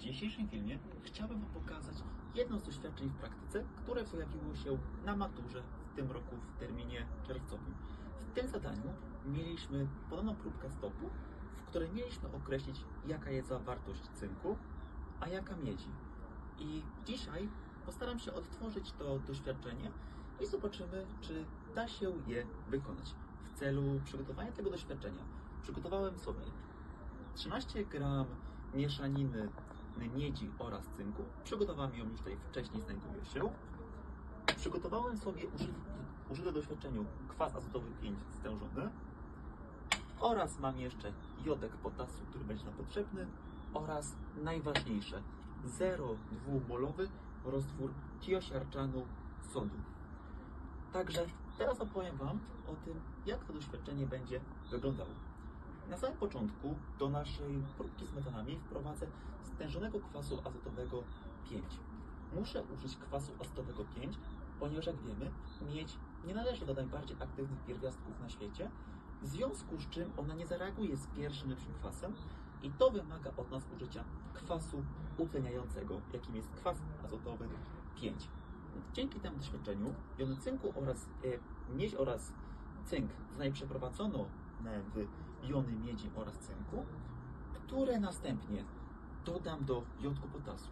W dzisiejszym filmie chciałbym Wam pokazać jedno z doświadczeń w praktyce, które pojawiło się na maturze w tym roku w terminie czerwcowym. W tym zadaniu mieliśmy podaną próbkę stopu, w której mieliśmy określić, jaka jest zawartość cynku, a jaka miedzi. I dzisiaj postaram się odtworzyć to doświadczenie i zobaczymy, czy da się je wykonać. W celu przygotowania tego doświadczenia przygotowałem sobie 13 gram mieszaniny miedzi oraz cynku. Przygotowałem ją już tutaj wcześniej, znajduje się. Przygotowałem sobie użyty do doświadczeniu kwas azotowy 5 stężony oraz mam jeszcze jodek potasu, który będzie nam potrzebny oraz najważniejsze 0,2-molowy roztwór tiosiarczanu sodu. Także teraz opowiem Wam o tym, jak to doświadczenie będzie wyglądało. Na samym początku do naszej próbki z metanami wprowadzę stężonego kwasu azotowego 5. Muszę użyć kwasu azotowego 5, ponieważ jak wiemy, miedź nie należy do najbardziej aktywnych pierwiastków na świecie, w związku z czym ona nie zareaguje z pierwszym lepszym kwasem i to wymaga od nas użycia kwasu utleniającego, jakim jest kwas azotowy 5. Dzięki temu doświadczeniu jony cynku oraz e, miedź oraz cynk zostanie przeprowadzono w jony miedzi oraz cynku, które następnie dodam do jodku potasu.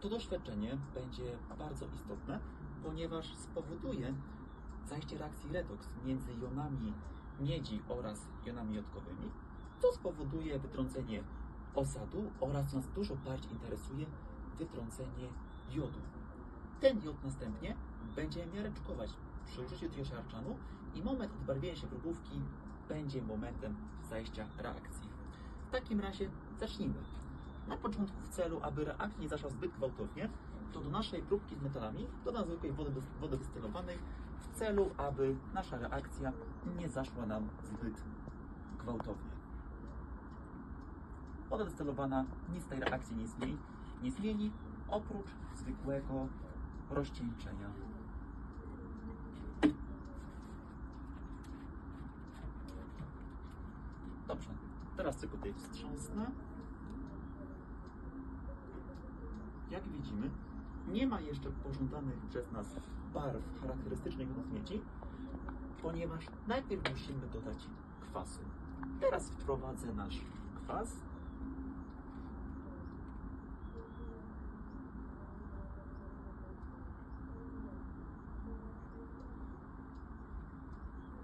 To doświadczenie będzie bardzo istotne, ponieważ spowoduje zajście reakcji redoks między jonami miedzi oraz jonami jodkowymi, co spowoduje wytrącenie osadu oraz, nas dużo bardziej interesuje, wytrącenie jodu. Ten jod następnie będzie miareczkować przy użyciu tiosiarczanu i moment odbarwienia się próbówki będzie momentem zajścia reakcji. W takim razie zacznijmy. Na początku w celu, aby reakcja nie zaszła zbyt gwałtownie, to do naszej próbki z metalami dodam zwykłej wody, wody dystylowanej w celu, aby nasza reakcja nie zaszła nam zbyt gwałtownie. Woda dystylowana nic tej reakcji nie zmieni, nie zmieni oprócz zwykłego rozcieńczenia. Dobrze, teraz tylko tutaj wstrząsnę. Jak widzimy, nie ma jeszcze pożądanych przez nas barw charakterystycznych od miedzi, ponieważ najpierw musimy dodać kwasu. Teraz wprowadzę nasz kwas.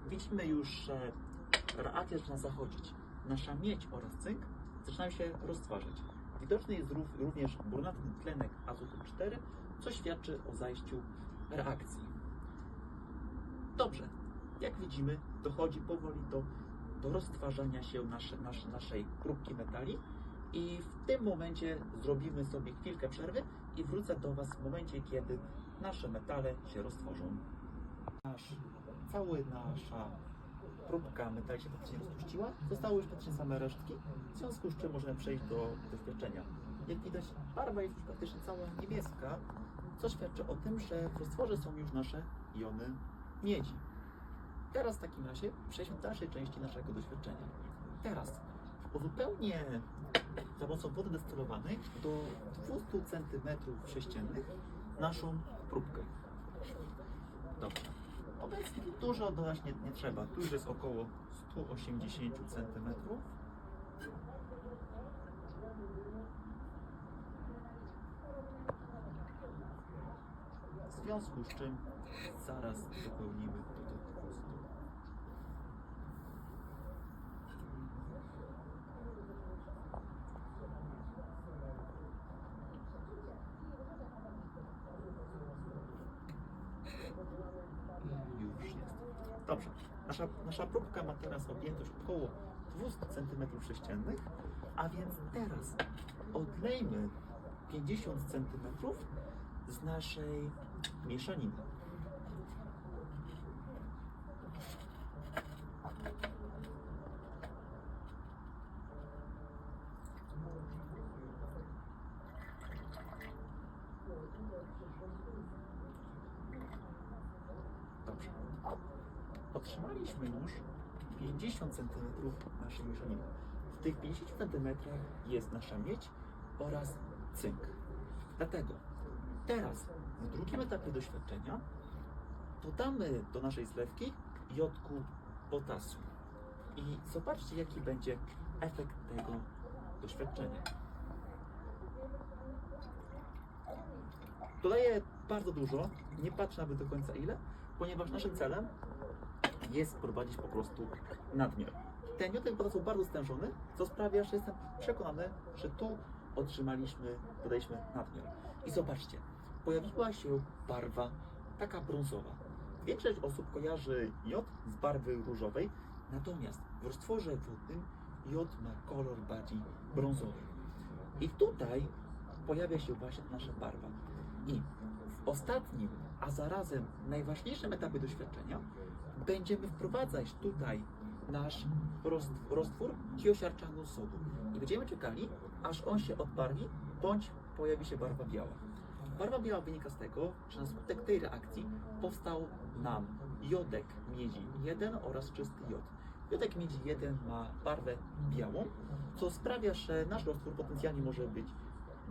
Widzimy już, że reakcja zaczyna zachodzić. Nasza miedź oraz cynk zaczynają się roztwarzać. Widoczny jest rów- również brunatny tlenek azotu 4, co świadczy o zajściu reakcji. Dobrze, jak widzimy, dochodzi powoli do, do roztwarzania się nasze, nasz, naszej próbki metali i w tym momencie zrobimy sobie chwilkę przerwy i wrócę do Was w momencie, kiedy nasze metale się roztworzą. Nasz, cały nasza próbka metali się praktycznie rozpuściła, zostały już praktycznie same resztki, w związku z czym możemy przejść do doświadczenia. Jak widać, barwa jest już praktycznie cała niebieska, co świadczy o tym, że w roztworze są już nasze jony miedzi. Teraz w takim razie przejdźmy do dalszej części naszego doświadczenia. Teraz uzupełnię za pomocą wody destylowanej do 200 cm sześciennych naszą próbkę. Dobrze. Obecnie dużo dodać nie, nie trzeba. Tu już jest około 180 cm. W związku z czym zaraz dopełnimy do tych 200. Już jest. Dobrze. Nasza, nasza próbka ma teraz objętość około 200 cm sześciennych, a więc teraz odlejmy 50 cm z naszej mieszaniny. Dobrze. Otrzymaliśmy już 50 cm naszej mieszaniny. W tych 50 cm jest nasza miedź oraz cynk. Dlatego teraz w drugim etapie doświadczenia dodamy do naszej zlewki jodku potasium. I zobaczcie, jaki będzie efekt tego doświadczenia. Dodaję bardzo dużo, nie patrzę nawet do końca ile, ponieważ naszym celem jest wprowadzić po prostu nadmiar. Ten miodek potasium bardzo stężony, co sprawia, że jestem przekonany, że tu otrzymaliśmy, dodaliśmy nadmiar. I zobaczcie, pojawiła się barwa taka brązowa. Większość osób kojarzy jod z barwy różowej, natomiast w roztworze wodnym jod ma kolor bardziej brązowy. I tutaj pojawia się właśnie nasza barwa. I w ostatnim, a zarazem najważniejszym etapie doświadczenia będziemy wprowadzać tutaj nasz roz- roztwór tiosiarczanu sodu. I będziemy czekali, aż on się odbarwi, bądź pojawi się barwa biała. Barwa biała wynika z tego, że na skutek tej reakcji powstał nam jodek miedzi 1 oraz czysty jod. Jodek miedzi 1 ma barwę białą, co sprawia, że nasz roztwór potencjalnie może być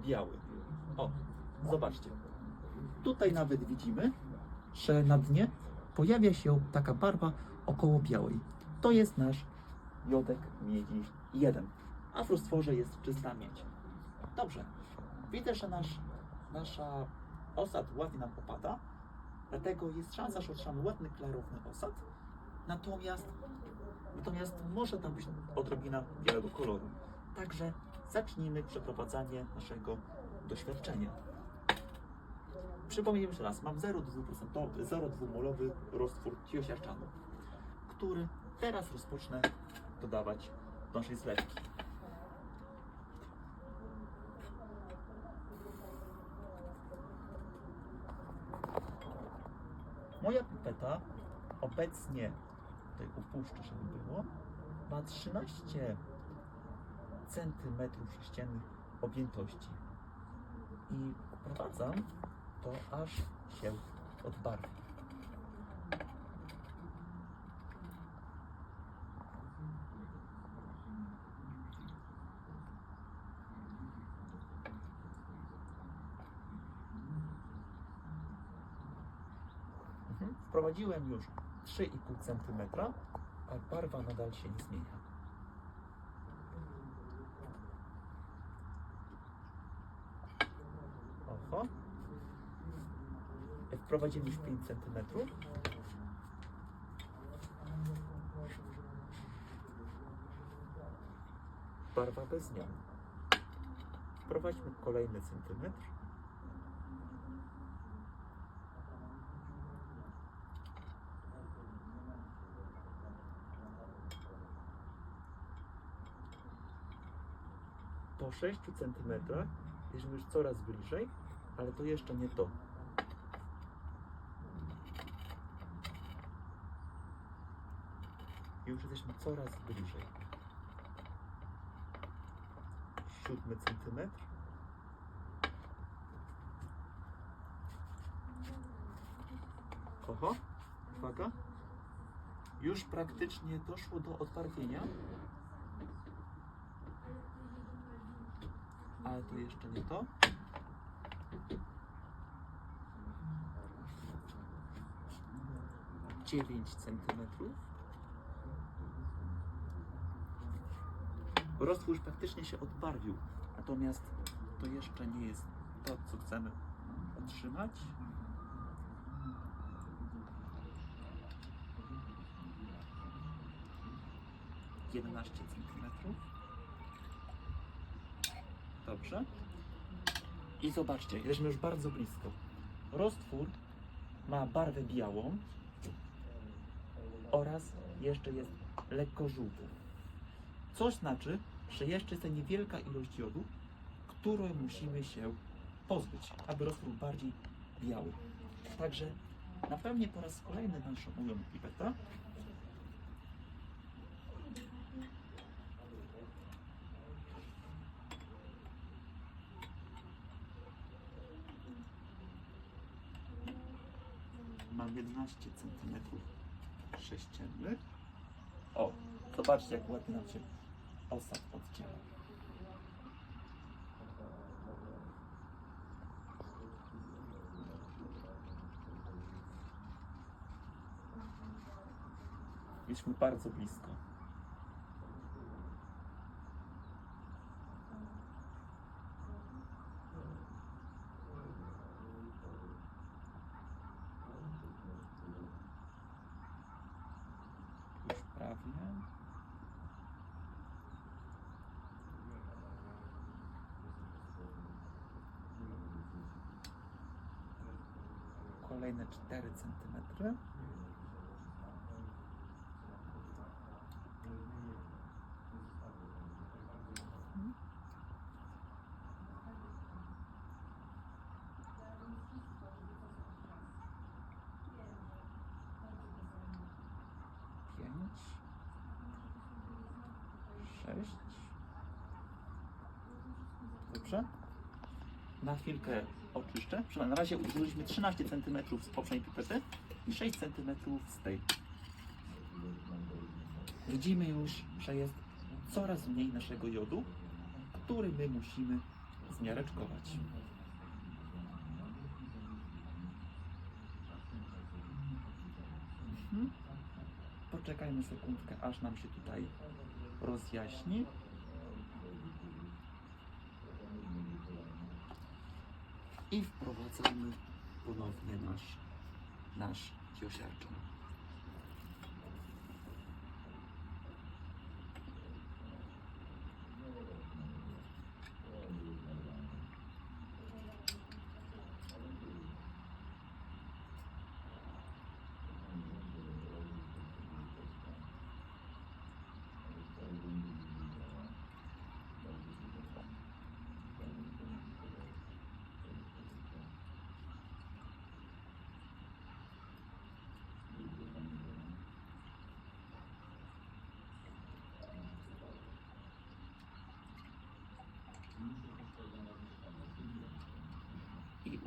biały. O, zobaczcie. Tutaj nawet widzimy, że na dnie pojawia się taka barwa około białej. To jest nasz jodek miedzi 1, a w roztworze jest czysta miedź. Dobrze. Widzę, że nasz, nasza osad ładnie nam opada, dlatego jest szansa, że otrzymamy ładny, klarowny osad. Natomiast, natomiast może tam być odrobina białego koloru. Także zacznijmy przeprowadzanie naszego doświadczenia. Przypomnijmy jeszcze raz, mam 0,2% 0,2-molowy roztwór tiosiarczanu, który teraz rozpocznę dodawać do naszej zlewki. Moja pipeta obecnie, tutaj upuszczę, żeby było, ma 13 centymetrów sześciennych objętości. I wprowadzam to aż się odbarwi. Mhm. Wprowadziłem już 3,5 cm, a barwa nadal się nie zmienia. Oho. Wprowadzimy już 5 cm. Barwa bez zmian. Wprowadźmy kolejny centymetr. Po 6 cm jesteśmy już coraz bliżej, ale to jeszcze nie to. Już jesteśmy coraz bliżej. Siódmy centymetr. Oho, uwaga. Już praktycznie doszło do odbarwienia. Ale to jeszcze nie to. Dziewięć centymetrów. Roztwór już praktycznie się odbarwił, natomiast to jeszcze nie jest to, co chcemy otrzymać. Jedenaście centymetrów. Dobrze. I zobaczcie, jesteśmy już bardzo blisko. Roztwór ma barwę białą oraz jeszcze jest lekko żółty. Co znaczy, że jeszcze jest ta niewielka ilość jodu, której musimy się pozbyć, aby był bardziej biały. Także napełnię po raz kolejny naszą moją pipetę. Mam 11 cm sześciennych. O, zobaczcie jak ładnie nam się osad od ciała. Jesteśmy bardzo blisko. Cm. Pięć, sześć. Dobrze? Na chwilkę oczyszczę. Na razie użyliśmy 13 cm z poprzedniej pipety 6 cm z tej. Widzimy już, że jest coraz mniej naszego jodu, który my musimy zmiareczkować. Mhm. Poczekajmy sekundkę, aż nam się tutaj rozjaśni. I wprowadzamy ponownie nasz, nasz ciosiarczan. I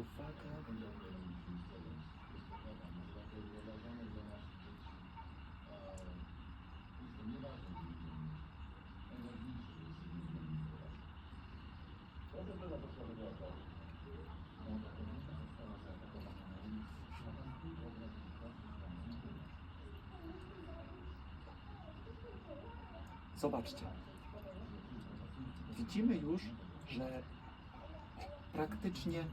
uwaga. Zobaczcie. Widzimy już, że praktycznie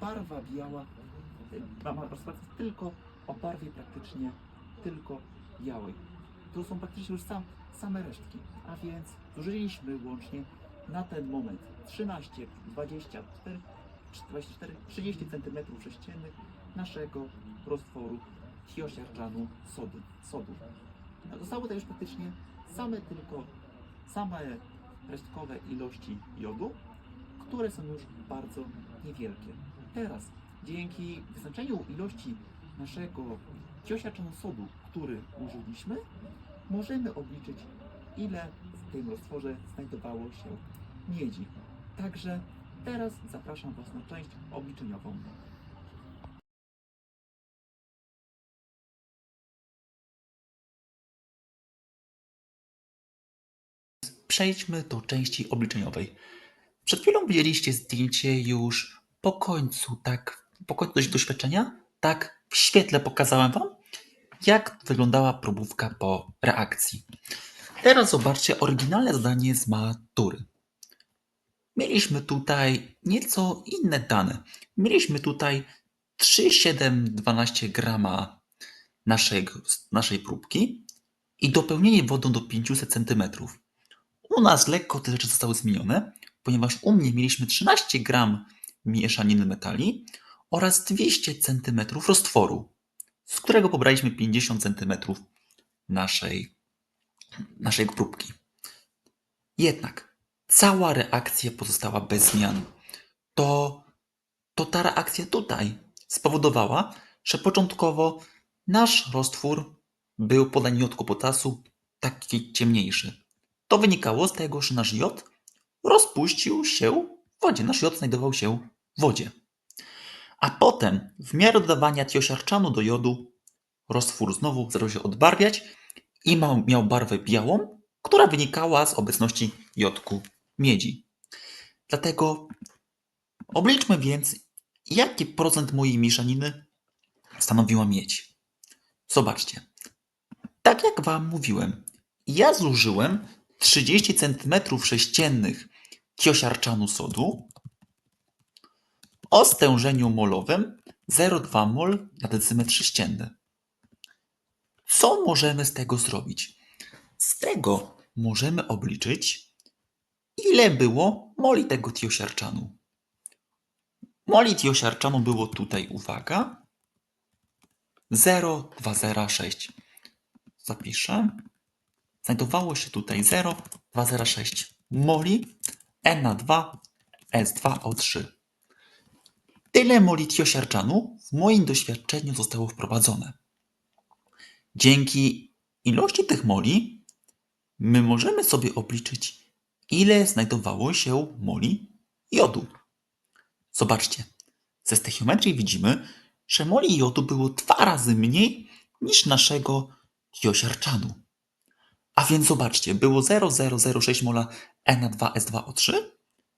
barwa biała y, ma ma rozprawiać tylko o barwie praktycznie tylko białej. Tu są praktycznie już sam, same resztki, a więc zużyliśmy łącznie na ten moment 13, 24, 24 30 cm sześciennych naszego roztworu thiosiarczanu sodu. sodu. No, Zostały to już praktycznie same tylko same resztkowe ilości jodu, które są już bardzo niewielkie. Teraz, dzięki wyznaczeniu ilości naszego ciosiaczanu sodu, który użyliśmy, możemy obliczyć, ile w tym roztworze znajdowało się miedzi. Także teraz zapraszam Was na część obliczeniową. Przejdźmy do części obliczeniowej. Przed chwilą widzieliście zdjęcie już po końcu, tak, po końcu dość- doświadczenia, tak w świetle pokazałem Wam, jak wyglądała próbówka po reakcji. Teraz zobaczcie oryginalne zdanie z matury. Mieliśmy tutaj nieco inne dane. Mieliśmy tutaj 3,712 grama naszej, naszej próbki i dopełnienie wodą do 500 centymetrów. U nas lekko te rzeczy zostały zmienione, ponieważ u mnie mieliśmy 13 gram mieszaniny metali oraz 200 cm roztworu, z którego pobraliśmy 50 cm naszej, naszej próbki. Jednak cała reakcja pozostała bez zmian. To, to ta reakcja tutaj spowodowała, że początkowo nasz roztwór był po daniutku potasu taki ciemniejszy. To wynikało z tego, że nasz jod rozpuścił się w wodzie. Nasz jod znajdował się wodzie. A potem, w miarę dodawania tiosiarczanu do jodu, roztwór znowu zaczął się odbarwiać i miał barwę białą, która wynikała z obecności jodku miedzi. Dlatego obliczmy więc, jaki procent mojej mieszaniny stanowiła miedź. Zobaczcie. Tak jak Wam mówiłem, ja zużyłem 30 cm3 kiosiarczanu sodu o stężeniu molowym 0,2 mol na decymetr sześcienny. Co możemy z tego zrobić? Z tego możemy obliczyć, ile było moli tego tiosiarczanu. Moli tiosiarczanu było tutaj, uwaga, 0,206. Zapiszę. Znajdowało się tutaj 0,206 moli Na2 S2O3. Tyle moli tiosiarczanu w moim doświadczeniu zostało wprowadzone. Dzięki ilości tych moli my możemy sobie obliczyć, ile znajdowało się moli jodu. Zobaczcie, ze stechiometrii widzimy, że moli jodu było dwa razy mniej niż naszego tiosiarczanu. A więc zobaczcie, było 0,006 mola Na2S2O3,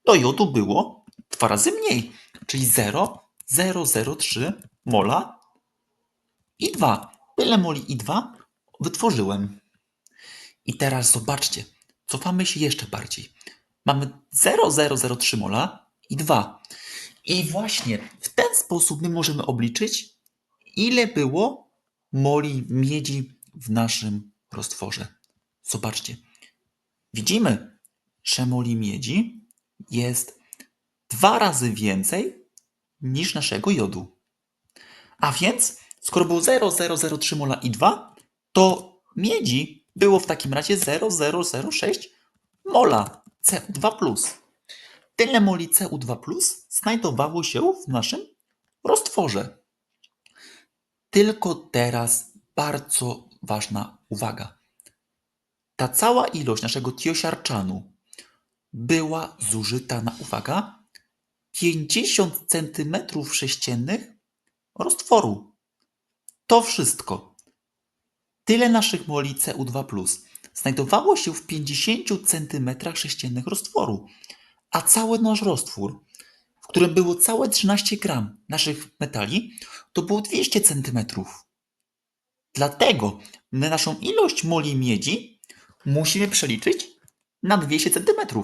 to jodu było dwa razy mniej, czyli 0,003 mola I2. Tyle moli I2 wytworzyłem. I teraz zobaczcie, cofamy się jeszcze bardziej. Mamy 0,003 mola I2. I właśnie w ten sposób my możemy obliczyć, ile było moli miedzi w naszym roztworze. Zobaczcie. Widzimy, że moli miedzi jest dwa razy więcej niż naszego jodu. A więc, skoro było 0,003 mola i 2, to miedzi było w takim razie 0,006 mola CO2+. Tyle moli CO2 znajdowało się w naszym roztworze. Tylko teraz bardzo ważna uwaga. Ta cała ilość naszego tiosiarczanu była zużyta na, uwaga, 50 cm3 roztworu. To wszystko. Tyle naszych moli CO2 znajdowało się w 50 cm3 roztworu, a cały nasz roztwór, w którym było całe 13 gram naszych metali, to było 200 cm. Dlatego my naszą ilość moli miedzi musimy przeliczyć na 200 cm.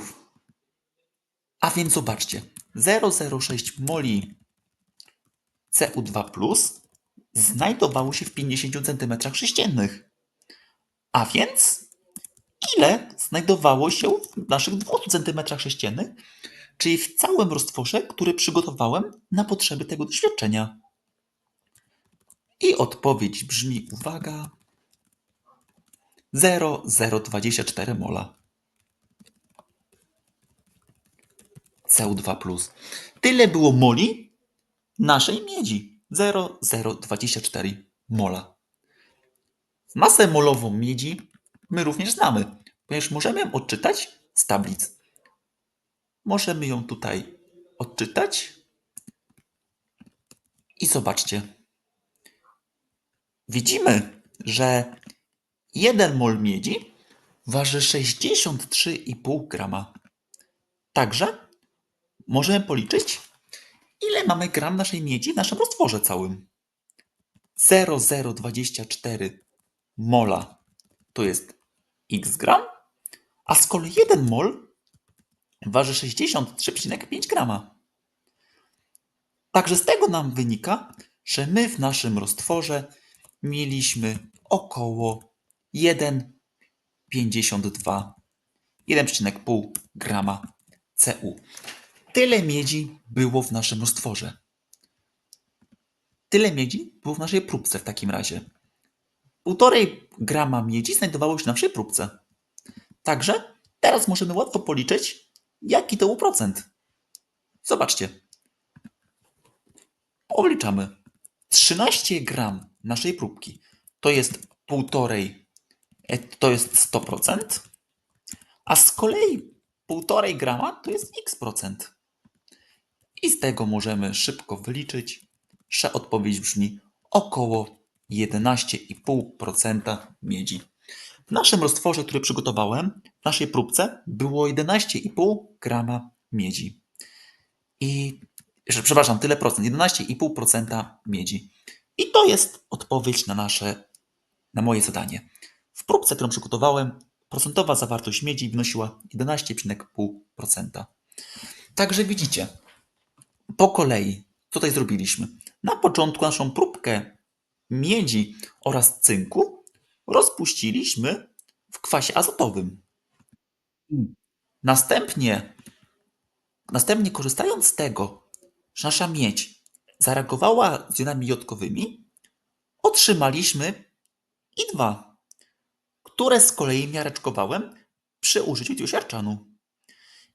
A więc zobaczcie, 0,06 moli CO2 znajdowało się w 50 cm3. A więc ile znajdowało się w naszych 200 cm3, czyli w całym roztworze, który przygotowałem na potrzeby tego doświadczenia. I odpowiedź brzmi, uwaga, 0,024 mola. CO2+. Tyle było moli naszej miedzi. 0,024 mola. Masę molową miedzi my również znamy, ponieważ możemy ją odczytać z tablic. Możemy ją tutaj odczytać i zobaczcie. Widzimy, że 1 mol miedzi waży 63,5 grama. Także możemy policzyć, ile mamy gram naszej miedzi w naszym roztworze całym. 0,024 mola to jest x gram, a z kolei 1 mol waży 63,5 grama. Także z tego nam wynika, że my w naszym roztworze mieliśmy około 1,52 1,5 grama Cu. Tyle miedzi było w naszym roztworze. Tyle miedzi było w naszej próbce w takim razie. 1,5 grama miedzi znajdowało się w naszej próbce. Także teraz możemy łatwo policzyć, jaki to był procent. Zobaczcie. Obliczamy. 13 gram naszej próbki to jest 1,5, e, to jest 100%, a z kolei 1,5 grama to jest x procent. I z tego możemy szybko wyliczyć, że odpowiedź brzmi około 11,5% miedzi. W naszym roztworze, który przygotowałem, w naszej próbce było 11,5 grama miedzi. I przepraszam, tyle procent, 11,5% miedzi. I to jest odpowiedź na nasze, na moje zadanie. W próbce, którą przygotowałem, procentowa zawartość miedzi wynosiła 11,5%. Także widzicie, po kolei, tutaj zrobiliśmy? Na początku naszą próbkę miedzi oraz cynku rozpuściliśmy w kwasie azotowym. Następnie, następnie korzystając z tego, że nasza miedź zareagowała z jonami jodkowymi, otrzymaliśmy I2, które z kolei miareczkowałem przy użyciu tiosiarczanu.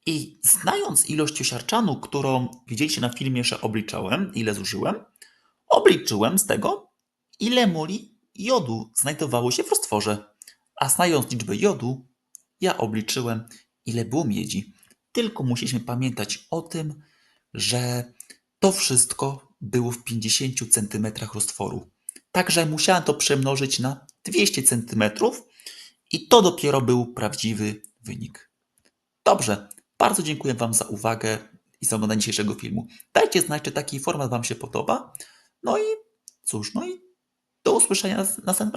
I znając ilość tiosiarczanu, którą widzieliście na filmie, że obliczałem, ile zużyłem, obliczyłem z tego, ile moli jodu znajdowało się w roztworze. A znając liczbę jodu, ja obliczyłem, ile było miedzi. Tylko musieliśmy pamiętać o tym, że to wszystko było w 50 cm roztworu. Także musiałem to przemnożyć na 200 cm i to dopiero był prawdziwy wynik. Dobrze, bardzo dziękuję Wam za uwagę i za oglądanie dzisiejszego filmu. Dajcie znać, czy taki format Wam się podoba. No i cóż, no i do usłyszenia następnym